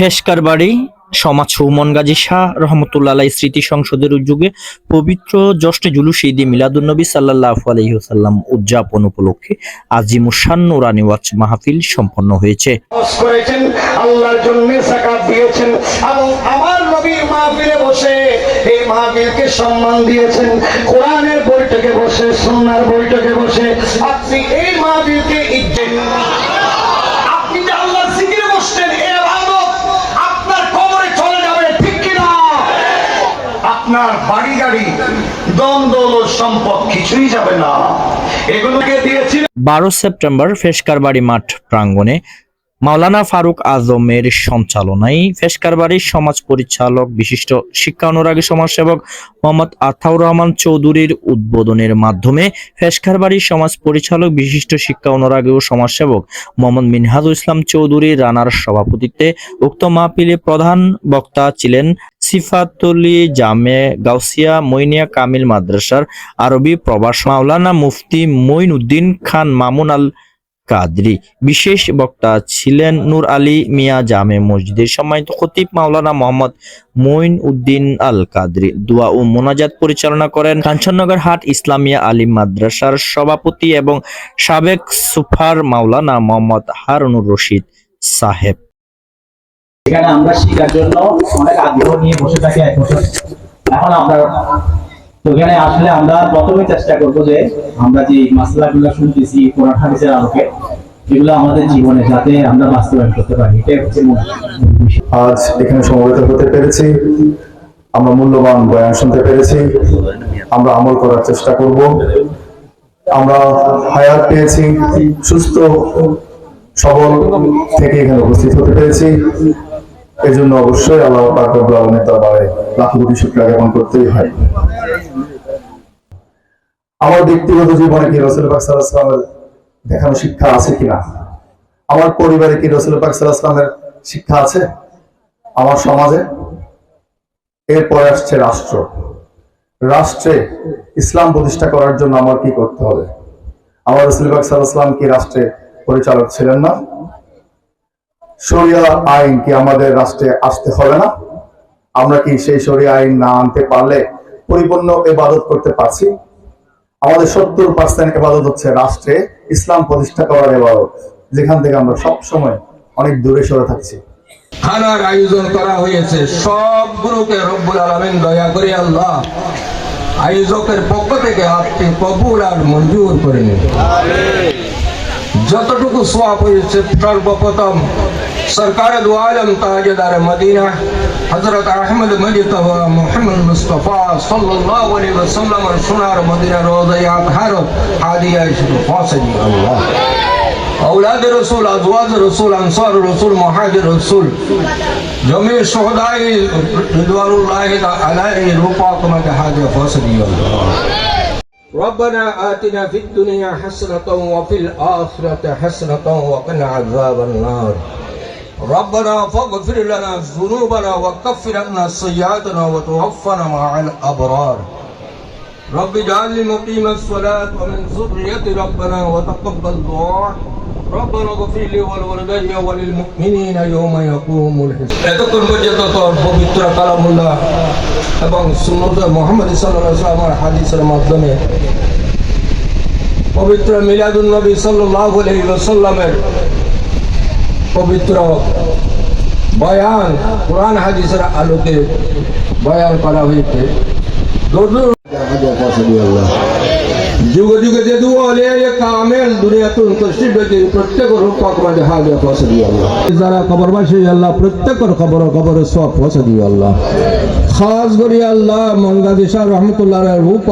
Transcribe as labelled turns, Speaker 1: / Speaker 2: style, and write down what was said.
Speaker 1: ফেসকার বাড়ি সমাজ সৌমন গাজী শাহ রহমতুল্লাহ স্মৃতি সংসদের উদ্যোগে পবিত্র জষ্টে জুলুস ঈদে মিলাদুন্নবী সাল্লাহ আলহিহাল্লাম উদযাপন উপলক্ষে আজিমুসান নুরানি মাহফিল সম্পন্ন হয়েছে।
Speaker 2: সম্মান দিয়েছেন। কোরআনের বৈঠকে বসে বৈঠকে বসে আপনি এই আপনার বাড়ি গাড়ি দম দৌলত সম্পদ কিছুই যাবে না। এগুলোকে দিয়েছিলেন
Speaker 1: বারো সেপ্টেম্বর ফেসকারবাড়ি মাঠ প্রাঙ্গণে মাওলানা ফারুক আজমের সঞ্চালনায় ফেসকারবাড়ির সমাজ পরিচালক, বিশিষ্ট শিক্ষা অনুরাগী সমাজসেবক মোহাম্মদ আতাউর রহমান চৌধুরীর উদ্বোধনের মাধ্যমে ফেসকারবাড়ির সমাজ পরিচালক, বিশিষ্ট শিক্ষা অনুরাগী ও সমাজসেবক মোহাম্মদ মিনহাজুল ইসলাম চৌধুরী রানার সভাপতিত্বে উক্ত মাহফিলে প্রধান বক্তা ছিলেন সিফাতুলি জামে গাউসিয়া মইনিয়া কামিল মাদ্রাসার আরবি প্রবাস মাওলানা মুফতি মঈন উদ্দিন খান মামুন আল কাদরি বিশেষ বক্তা ছিলেন নূর আলী মিয়া জামে মসজিদের সম্মানিত খতিব মাওলানা মোহাম্মদ মঈন উদ্দিন আল কাদরি দোয়া ও মোনাজাত পরিচালনা করেন কাঞ্চননগর হাট ইসলামিয়া আলিম মাদ্রাসার সভাপতি এবং সাবেক সুফার মাওলানা মোহাম্মদ হারুনুর রশিদ সাহেব।
Speaker 3: এখানে আমরা শেখার জন্য অনেক আগ্রহ নিয়ে বসে থাকি এক বছর। এখন আমরা এখানে আসলে আমরা প্রথমে চেষ্টা করব যে আমরা যে মাসলাগুলো শুনতেছি, কোরআন হাদিসের আলোকে, এগুলো আমাদের জীবনে যাতে আমরা বাস্তবায়ন করতে পারি। এটাই হচ্ছে
Speaker 4: আজ এখানে সমবেত হতে পেরেছি। আমরা মূল্যবান বয়ান শুনতে পেরেছি। আমরা আমল করার চেষ্টা করব। আমরা হায়াত পেয়েছি। সুস্থ সবল থেকে এখানে উপস্থিত হতে পেরেছি। এই জন্য অবশ্যই আল্লাহ পাক রব্বুল দরবারে লাখ কোটি শুকরিয়া জ্ঞাপন করতেই হয়। আমার ব্যক্তিগত জীবনে কি রসুল পাক ওয়াসাল্লামের দেখানো শিক্ষা আছে কিনা? আমার পরিবারে কি রসুল পাক ওয়াসাল্লামের শিক্ষা আছে? আমার সমাজে? এরপরে আসছে রাষ্ট্র। রাষ্ট্রে ইসলাম প্রতিষ্ঠা করার জন্য আমার কি করতে হবে? আমার রসুল রসুলবাগ সাল্লাহাম কি রাষ্ট্রে পরিচালক ছিলেন না? শরিয়া আইন কি আমাদের রাষ্ট্রে আসতে হবে না? আমরা কি সেই শরিয়া আইন না আনতে পারলে পরিপূর্ণ এবাদত করতে পারছি? আমাদের সত্তর পার্সেন্ট এবাদত হচ্ছে রাষ্ট্রে ইসলাম প্রতিষ্ঠা করার এবাদত যেখান থেকে আমরা সব সময় অনেক দূরে সরে থাকছি।
Speaker 5: খানার আয়োজন করা হয়েছে। সব গ্রুপে রব্বুল আলমিন দয়া করে আল্লাহ। আয়োজকের পক্ষ থেকে আপনি কবুল আর মঞ্জুর করে নিন। যতটুকু সোয়াব হয়েছে সর্বপ্রথম সরকার দু আলম তাজেদার মদিনা হজরত আহমদ মজিতবা মোহাম্মদ মুস্তফা সাল্লাল্লাহু আলাইহি ওয়াসাল্লাম সোনার মদিনা রোজায়া ভারত হাদিয়া ফাসলি আল্লাহ اولاد رسول ازواج رسول انصار رسول مهاجر رسول جميع الشهداء رضوان الله عليه رفاقم هذا فاصلي الله ربنا آتنا في الدنيا حسنة وفي الآخرة حسنة وقنا عذاب النار. ربنا فاغفر لنا ذنوبنا وكفر عنا سيئاتنا وتوفنا مع الأبرار. رب اجعلني مقيم الصلاة ومن ذريتي ربنا وتقبل دعاء. ربنا اغفر لي ولوالدي وللمؤمنين يوم يقوم الحساب এতক্ষণ পর্যন্ত তোর পবিত্র কালামুল্লাহ এবং সুন্নত মোহাম্মদ সাল্লাহ সাল্লামের হাদিসের মাধ্যমে পবিত্র মিলাদুল নবী সাল্লাহ আলহি সাল্লামের পবিত্র বয়ান কোরআন হাদিসের আলোকে বয়ান করা হয়েছে যুগ যুগে যে দুয়ালে কামেল দুনিয়াতুন কষ্টিবে প্রত্যেক রূপক মাঝে হাজে ফসলি আল্লাহ। যারা কবরবাসী, আল্লাহ প্রত্যেকের কবর কবর সব ফসলি আল্লাহ। খাস করে আল্লাহ মঙ্গাদিশা রহমতুল্লাহ রূপ